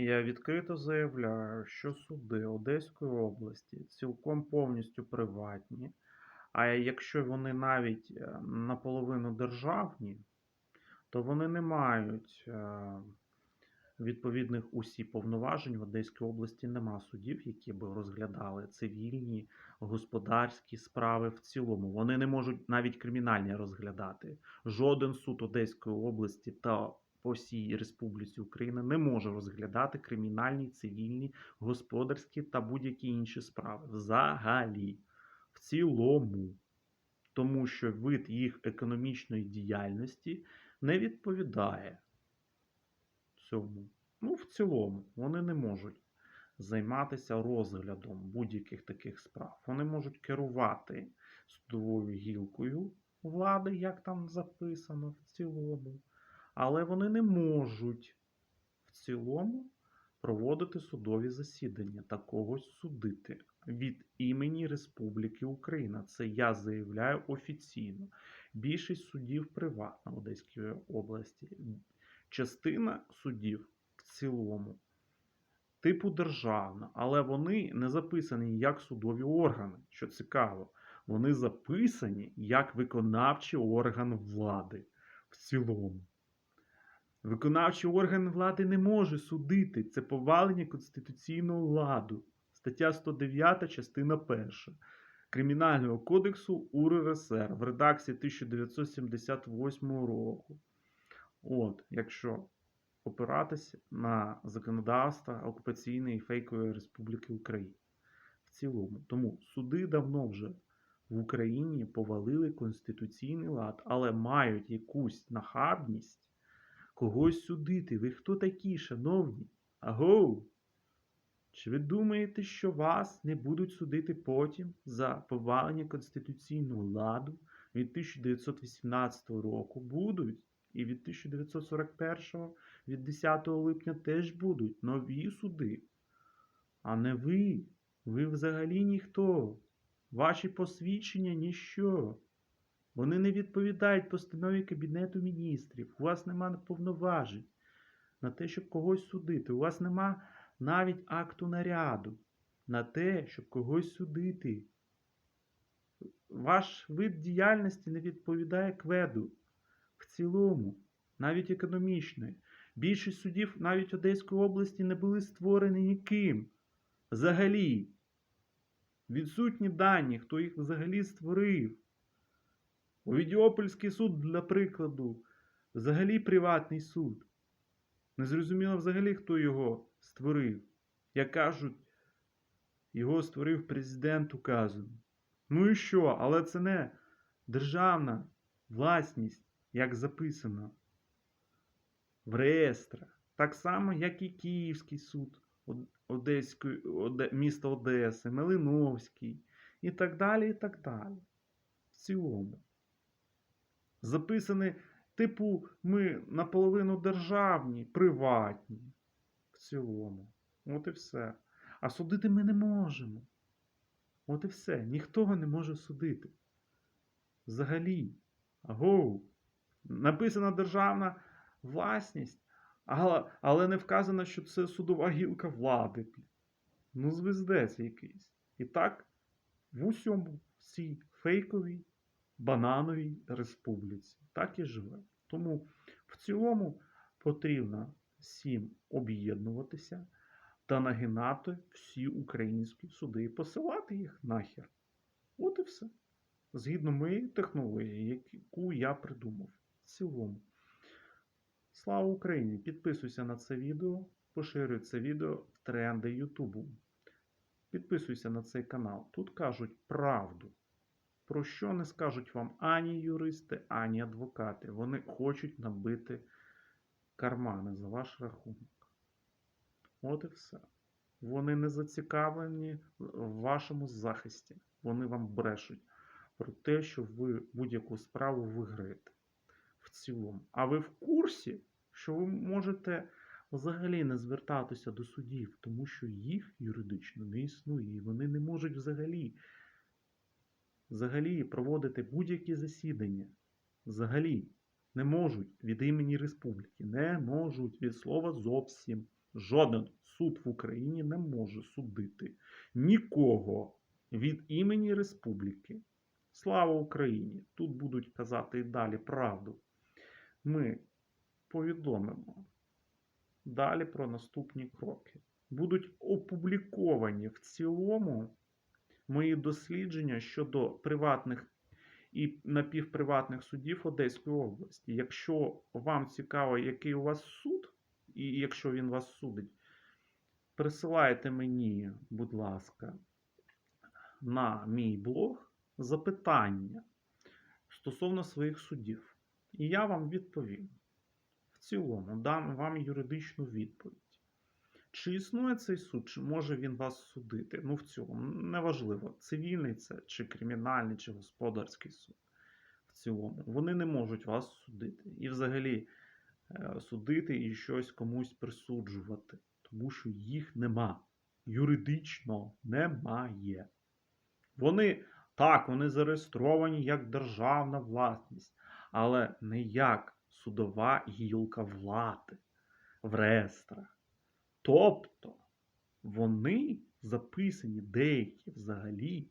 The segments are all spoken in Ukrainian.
Я відкрито заявляю, що суди Одеської області цілком повністю приватні, а якщо вони навіть е, наполовину державні, то вони не мають е, відповідних усі повноважень. В Одеській області нема судів, які би розглядали цивільні, господарські справи в цілому. Вони не можуть навіть кримінальні розглядати. Жоден суд Одеської області та по всій Республіці Україна не може розглядати кримінальні, цивільні, господарські та будь-які інші справи. Взагалі, в цілому. Тому що вид їх економічної діяльності не відповідає цьому. Ну, в цілому, вони не можуть займатися розглядом будь-яких таких справ. Вони можуть керувати судовою гілкою влади, як там записано в цілому. Але вони не можуть в цілому проводити судові засідання та когось судити від імені Республіки Україна. Це я заявляю офіційно. Більшість судів приватна в Одеській області. Частина судів в цілому типу державна, але вони не записані як судові органи, що цікаво. Вони записані як виконавчий орган влади в цілому. Виконавчий орган влади не може судити. Це повалення конституційного ладу. Стаття 109, частина 1 Кримінального кодексу УРСР в редакції 1978 року. От, якщо опиратися на законодавство окупаційної фейкової Республіки Україна. В цілому. Тому суди давно вже в Україні повалили конституційний лад, але мають якусь нахабність когось судити. Ви хто такі, шановні? Агоу! Чи ви думаєте, що вас не будуть судити потім за повалення конституційного ладу від 1918 року? Будуть. І від 1941 від 10 липня теж будуть нові суди. А не ви. Ви взагалі ніхто. Ваші посвідчення ніщо. Вони не відповідають постанові Кабінету міністрів. У вас нема повноважень на те, щоб когось судити. У вас нема навіть акту наряду на те, щоб когось судити. Ваш вид діяльності не відповідає кведу в цілому, навіть економічної. Більшість судів навіть Одеської області не були створені ніким. Взагалі. Відсутні дані, хто їх взагалі створив. Овідіопольський суд, для прикладу, взагалі приватний суд. Незрозуміло взагалі, хто його створив. Як кажуть, його створив президент указом. Ну і що? Але це не державна власність, як записано в реєстрах. Так само, як і Київський суд Одеської, Оде, міста Одеси, Малиновський і так далі. і так далі. В цілому. Записані, типу, ми наполовину державні, приватні. В цілому. От і все. А судити ми не можемо. От і все. Ніхто не може судити. Взагалі. Агоу. Написана державна власність, але, але не вказано, що це судова гілка влади. Ну, звездець якийсь. І так, в усьому цій фейковій банановій республіці. Так і живе. Тому в цілому потрібно всім об'єднуватися та нагинати всі українські суди і посилати їх нахер. От і все. Згідно моєї технології, яку я придумав. В цілому. Слава Україні! Підписуйся на це відео, поширюй це відео в тренди Ютубу. Підписуйся на цей канал. Тут кажуть правду. Про що не скажуть вам ані юристи, ані адвокати. Вони хочуть набити кармани за ваш рахунок. От і все. Вони не зацікавлені в вашому захисті. Вони вам брешуть про те, що ви будь-яку справу виграєте в цілому. А ви в курсі, що ви можете взагалі не звертатися до судів, тому що їх юридично не існує, і вони не можуть взагалі взагалі проводити будь-які засідання. Взагалі не можуть від імені республіки. Не можуть від слова зовсім. жоден суд в Україні не може судити нікого від імені республіки. Слава Україні! Тут будуть казати і далі правду. Ми повідомимо далі про наступні кроки. Будуть опубліковані в цілому мої дослідження щодо приватних і напівприватних судів Одеської області. Якщо вам цікаво, який у вас суд, і якщо він вас судить, присилайте мені, будь ласка, на мій блог запитання стосовно своїх судів. І я вам відповім. В цілому, дам вам юридичну відповідь. Чи існує цей суд, чи може він вас судити? Ну, в цілому, неважливо, цивільний це, чи кримінальний, чи господарський суд. В цілому, вони не можуть вас судити. І взагалі е, судити і щось комусь присуджувати, тому що їх нема. Юридично немає. Вони так, вони зареєстровані як державна власність, але не як судова гілка влади в реєстрах. Тобто вони записані деякі взагалі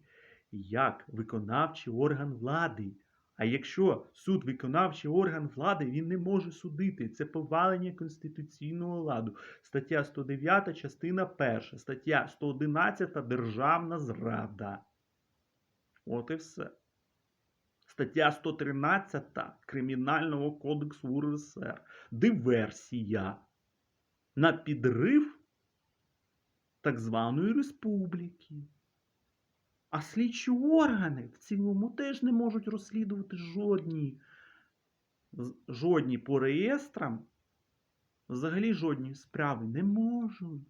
як виконавчий орган влади. А якщо суд виконавчий орган влади, він не може судити. Це повалення конституційного ладу. Стаття 109, частина 1, стаття 111 Державна зрада. От і все. Стаття 113 Кримінального кодексу УРСР. Диверсія на підрив так званої республіки. А слідчі органи в цілому теж не можуть розслідувати жодні, жодні по реєстрам, взагалі жодні справи не можуть.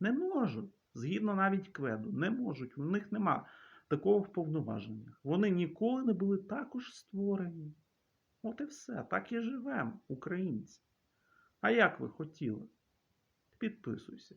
Не можуть. Згідно навіть кведу, не можуть. У них нема такого в повноваженнях. Вони ніколи не були також створені. От і все. Так і живемо, українці. А як ви хотіли? Підписуйся.